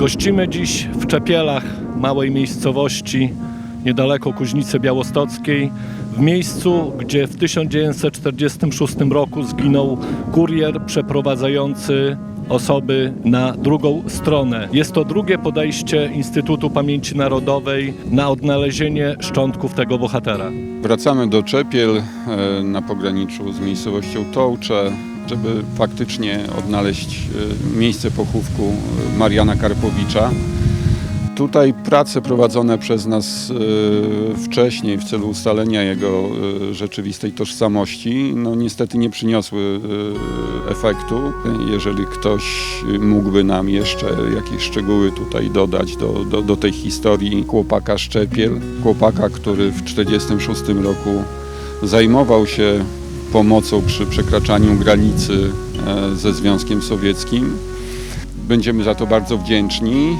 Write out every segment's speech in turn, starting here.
Gościmy dziś w Czepielach, małej miejscowości niedaleko Kuźnicy Białostockiej, w miejscu, gdzie w 1946 roku zginął kurier przeprowadzający osoby na drugą stronę. Jest to drugie podejście Instytutu Pamięci Narodowej na odnalezienie szczątków tego bohatera. Wracamy do Czepiel e, na pograniczu z miejscowością Tołcze, żeby faktycznie odnaleźć e, miejsce pochówku e, Mariana Karpowicza. Tutaj prace prowadzone przez nas e, wcześniej w celu ustalenia jego e, rzeczywistej tożsamości, no niestety nie przyniosły e, efektu. Jeżeli ktoś mógłby nam jeszcze jakieś szczegóły tutaj dodać do, do, do tej historii chłopaka Szczepiel, chłopaka, który w 1946 roku zajmował się pomocą przy przekraczaniu granicy ze Związkiem Sowieckim. Będziemy za to bardzo wdzięczni.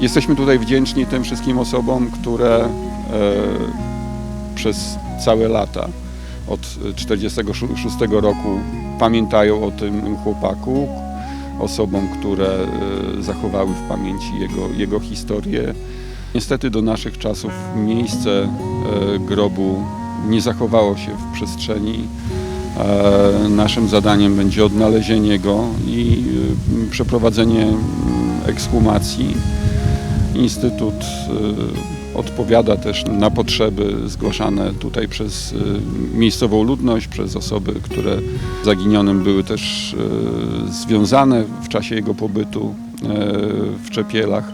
Jesteśmy tutaj wdzięczni tym wszystkim osobom, które e, przez całe lata od 1946 roku pamiętają o tym chłopaku, osobom, które e, zachowały w pamięci jego, jego historię. Niestety do naszych czasów miejsce e, grobu nie zachowało się w przestrzeni. Naszym zadaniem będzie odnalezienie go i przeprowadzenie mm, ekshumacji. Instytut e, odpowiada też na potrzeby zgłaszane tutaj przez e, miejscową ludność, przez osoby, które zaginionym były też e, związane w czasie jego pobytu w Czepielach,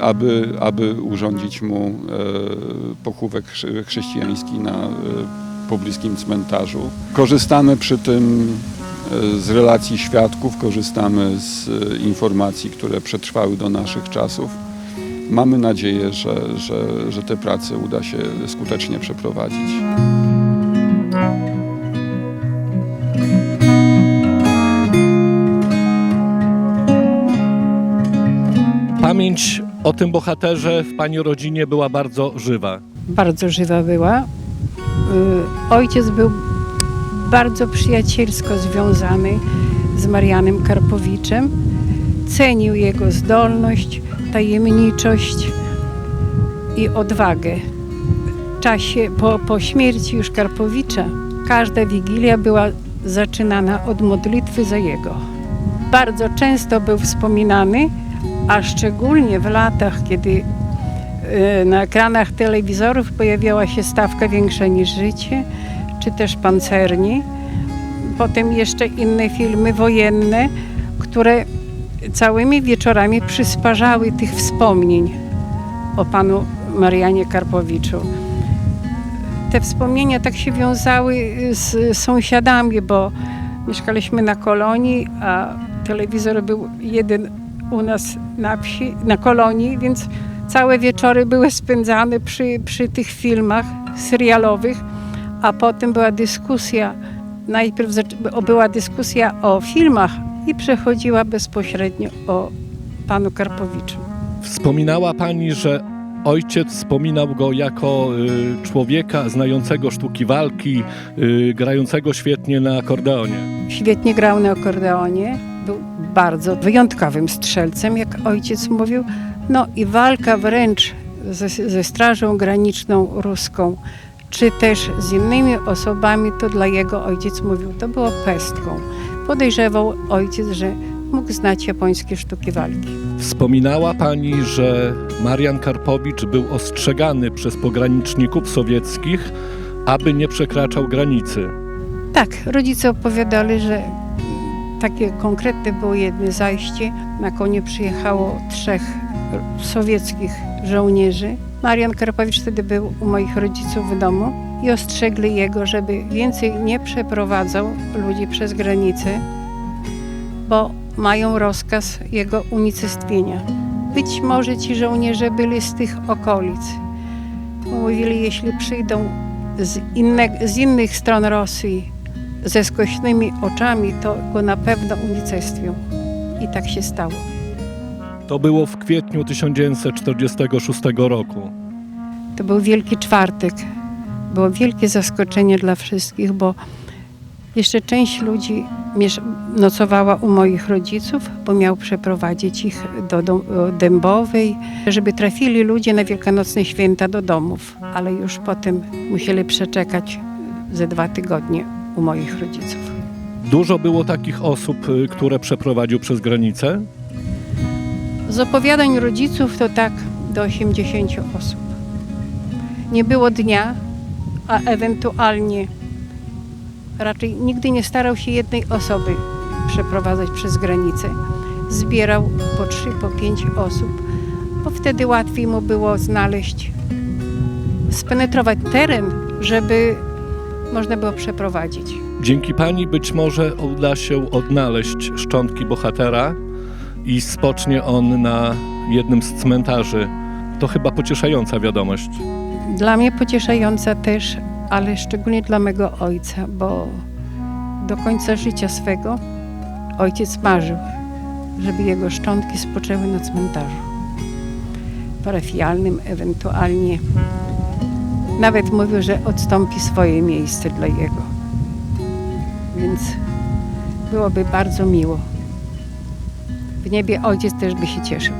aby, aby urządzić mu pochówek chrze- chrześcijański na pobliskim cmentarzu. Korzystamy przy tym z relacji świadków, korzystamy z informacji, które przetrwały do naszych czasów. Mamy nadzieję, że, że, że te prace uda się skutecznie przeprowadzić. Pamięć o tym bohaterze w Pani rodzinie była bardzo żywa. bardzo żywa była. Y, Ojciec był bardzo przyjacielsko związany z Marianem Karpowiczem. Cenił jego zdolność, tajemniczość i odwagę. W czasie po, po śmierci już Karpowicza każda wigilia była zaczynana od modlitwy za jego. Bardzo często był wspominany, a szczególnie w latach, kiedy Y, na ekranach telewizorów pojawiała się stawka większa niż życie, czy też pancerni. Potem jeszcze inne filmy wojenne, które całymi wieczorami przysparzały tych wspomnień o panu Marianie Karpowiczu. Te wspomnienia tak się wiązały z sąsiadami, bo mieszkaliśmy na kolonii, a telewizor był jeden u nas na wsi, na kolonii, więc całe wieczory były spędzane przy, przy tych filmach serialowych, a potem była dyskusja. Najpierw była dyskusja o filmach i przechodziła bezpośrednio o panu Karpowiczu. Wspominała Pani, że ojciec wspominał go jako y, człowieka znającego sztuki walki, y, grającego świetnie na akordeonie. Świetnie grał na akordeonie, był bardzo wyjątkowym strzelcem, jak ojciec mówił. No i walka wręcz ze, ze Strażą Graniczną Ruską, czy też z innymi osobami, to dla jego ojciec mówił, to było pestką. Podejrzewał ojciec, że mógł znać japońskie sztuki walki. Wspominała Pani, że Marian Karpowicz był ostrzegany przez pograniczników sowieckich, aby nie przekraczał granicy. Tak, rodzice opowiadali, że takie konkretne było jedno zajście. Na konie przyjechało trzech sowieckich żołnierzy. Marian Karpowicz wtedy był u moich rodziców w domu i ostrzegli jego, żeby więcej nie przeprowadzał ludzi przez granicę, bo mają rozkaz jego unicestwienia. Być może ci żołnierze byli z tych okolic. Mówili, jeśli przyjdą z, inne, z innych stron Rosji ze skośnymi oczami, to go na pewno unicestwią. I tak się stało. To było w kwietniu 1946 roku. To był Wielki Czwartek. Było wielkie zaskoczenie dla wszystkich, bo Jeszcze część ludzi nocowała u moich rodziców, bo miał przeprowadzić ich do, do Dębowej, żeby trafili ludzie na wielkanocne święta do domów, ale już potem musieli przeczekać ze dwa tygodnie u moich rodziców. Dużo było takich osób, y, które przeprowadził przez granicę. Z opowiadań rodziców to tak do 80 osób. Nie było dnia, a ewentualnie raczej nigdy nie starał się jednej osoby przeprowadzać przez granicę. Zbierał po trzy, po pięć osób, bo wtedy łatwiej mu było znaleźć, spenetrować teren, żeby można było przeprowadzić. Dzięki pani być może uda się odnaleźć szczątki bohatera i spocznie on na jednym z cmentarzy. To chyba pocieszająca wiadomość. Dla mnie pocieszająca też, ale szczególnie dla mego ojca, bo do końca życia swego ojciec marzył, żeby jego szczątki spoczęły na cmentarzu parafialnym, ewentualnie. Nawet mówił, że odstąpi swoje miejsce dla jego. Więc byłoby bardzo miło. W niebie ojciec też by się cieszył.